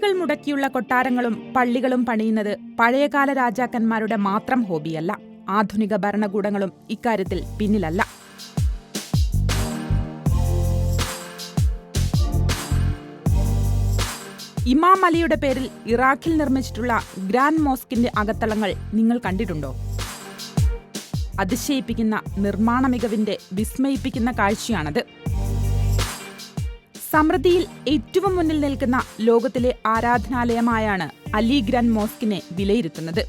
കോടികൾ മുടക്കിയുള്ള കൊട്ടാരങ്ങളും പള്ളികളും പണിയുന്നത് പഴയകാല രാജാക്കന്മാരുടെ മാത്രം ഹോബിയല്ല. ആധുനിക ഭരണകൂടങ്ങളും ഇക്കാര്യത്തിൽ പിന്നിലല്ല. ഇമാം അലിയുടെ പേരിൽ ഇറാഖിൽ നിർമ്മിച്ചിട്ടുള്ള ഗ്രാൻഡ് മോസ്കിന്റെ അകത്തളങ്ങൾ നിങ്ങൾ കണ്ടിട്ടുണ്ടോ? അതിശയിപ്പിക്കുന്ന നിർമ്മാണ മികവിന്റെ വിസ്മയിപ്പിക്കുന്ന കാഴ്ചയാണത്. സമൃദ്ധിയിൽ ഏറ്റവും മുന്നിൽ നിൽക്കുന്ന ലോകത്തിലെ ആരാധനാലയമായാണ് അലി ഗ്രാൻഡ് മോസ്കിനെ വിലയിരുത്തുന്നത്.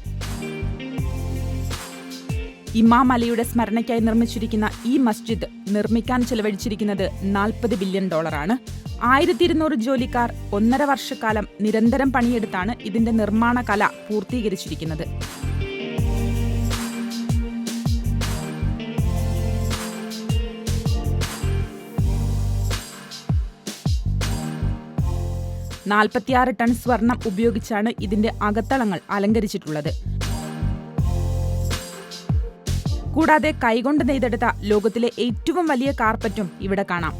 ഇമാം അലിയുടെ സ്മരണയ്ക്കായി നിർമ്മിച്ചിരിക്കുന്ന ഈ മസ്ജിദ് നിർമ്മിക്കാൻ ചെലവഴിച്ചിരിക്കുന്നത് നാൽപ്പത് ബില്യൺ ഡോളറാണ്. ആയിരത്തി ഇരുന്നൂറ് ജോലിക്കാർ ഒന്നര വർഷക്കാലം നിരന്തരം പണിയെടുത്താണ് ഇതിന്റെ നിർമ്മാണ കല പൂർത്തീകരിച്ചിരിക്കുന്നത്. നാൽപ്പത്തിയാറ് ടൺ സ്വർണം ഉപയോഗിച്ചാണ് ഇതിന്റെ അകത്തളങ്ങൾ അലങ്കരിച്ചിട്ടുള്ളത്. കൂടാതെ കൈകൊണ്ട് നെയ്തെടുത്ത ലോകത്തിലെ ഏറ്റവും വലിയ കാർപ്പറ്റും ഇവിടെ കാണാം.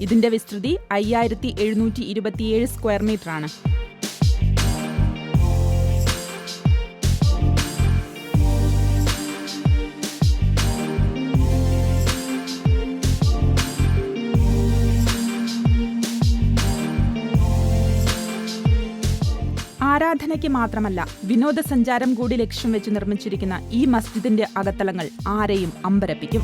ഇതിന്റെ വിസ്തൃതി അയ്യായിരത്തി എഴുന്നൂറ്റി ഇരുപത്തിയേഴ് സ്ക്വയർ മീറ്റർ ആരാധനയ്ക്ക് മാത്രമല്ല വിനോദസഞ്ചാരം കൂടി ലക്ഷ്യം വെച്ച് നിർമ്മിച്ചിരിക്കുന്ന ഈ മസ്ജിദിന്റെ അകത്തളങ്ങൾ ആരെയും അമ്പരപ്പിക്കും.